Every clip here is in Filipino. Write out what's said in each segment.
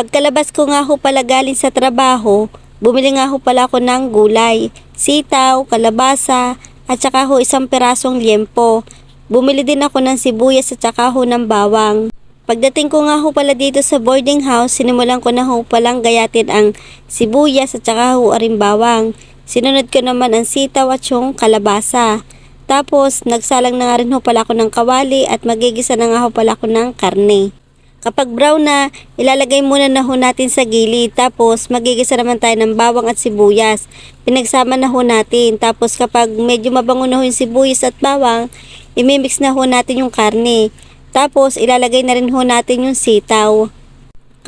Pagkalabas ko nga ho pala galing sa trabaho, bumili nga ho pala ako ng gulay, sitaw, kalabasa, at saka ho isang pirasong liempo. Bumili din ako ng sibuyas at saka ho ng bawang. Pagdating ko nga ho pala dito sa boarding house, sinimulan ko na ho palang gayatin ang sibuyas at saka ho aring bawang. Sinunod ko naman ang sitaw at yung kalabasa. Tapos, nagsalang na nga rin ho pala ako ng kawali at magigisa na nga ho pala ako ng karne. Kapag brown na, ilalagay muna na ho natin sa gilid. Tapos, magigisa naman tayo ng bawang at sibuyas. Pinagsama na ho natin. Tapos, kapag medyo mabango na ho yung sibuyas at bawang, imimix na ho natin yung karne. Tapos, ilalagay na rin ho natin yung sitaw.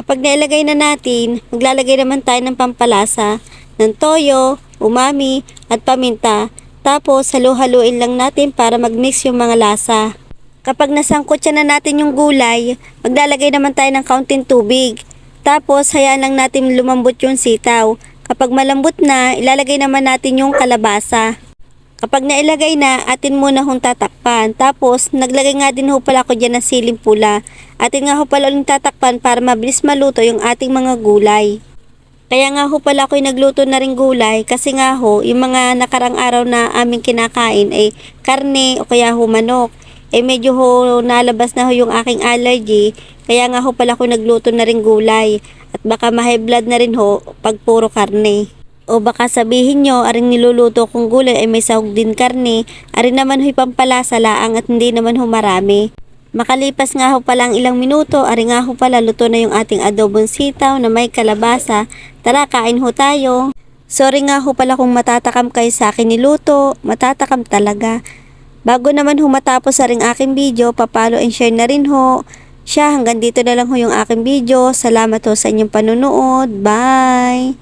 Kapag nailagay na natin, maglalagay naman tayo ng pampalasa, ng toyo, umami, at paminta. Tapos, halu-haluin lang natin para mag-mix yung mga lasa. Kapag nasangkot siya na natin yung gulay, maglalagay naman tayo ng kaunting tubig. Tapos, hayaan lang natin lumambot yung sitaw. Kapag malambot na, ilalagay naman natin yung kalabasa. Kapag nailagay na, atin muna hong tatakpan. Tapos, naglagay nga din ho pala ako dyan ng siling pula. Atin nga ho pala uling tatakpan para mabilis maluto yung ating mga gulay. Kaya nga ho pala ako'y nagluto na rin gulay kasi nga ho, yung mga nakarang araw na aming kinakain ay karne o kaya ho manok. Eh medyo ho nalabas na ho yung aking allergy, kaya nga ho pala ako nagluto na rin gulay. At baka ma-high blood na rin ho pag puro karne. O baka sabihin nyo, aring niluluto kong gulay ay may sahog din karne, aring naman ho'y pampalasa laang at hindi naman ho marami. Makalipas nga ho pala ang ilang minuto, ari nga ho pala luto na yung ating adobong sitaw na may kalabasa. Tara, kain ho tayo. Sorry nga ho pala kung matatakam kayo sa akin niluto, matatakam talaga. Bago naman ho matapos sa ring aking video, papalo and share na rin ho. Siya, hanggang dito na lang ho yung aking video. Salamat ho sa inyong panunood. Bye!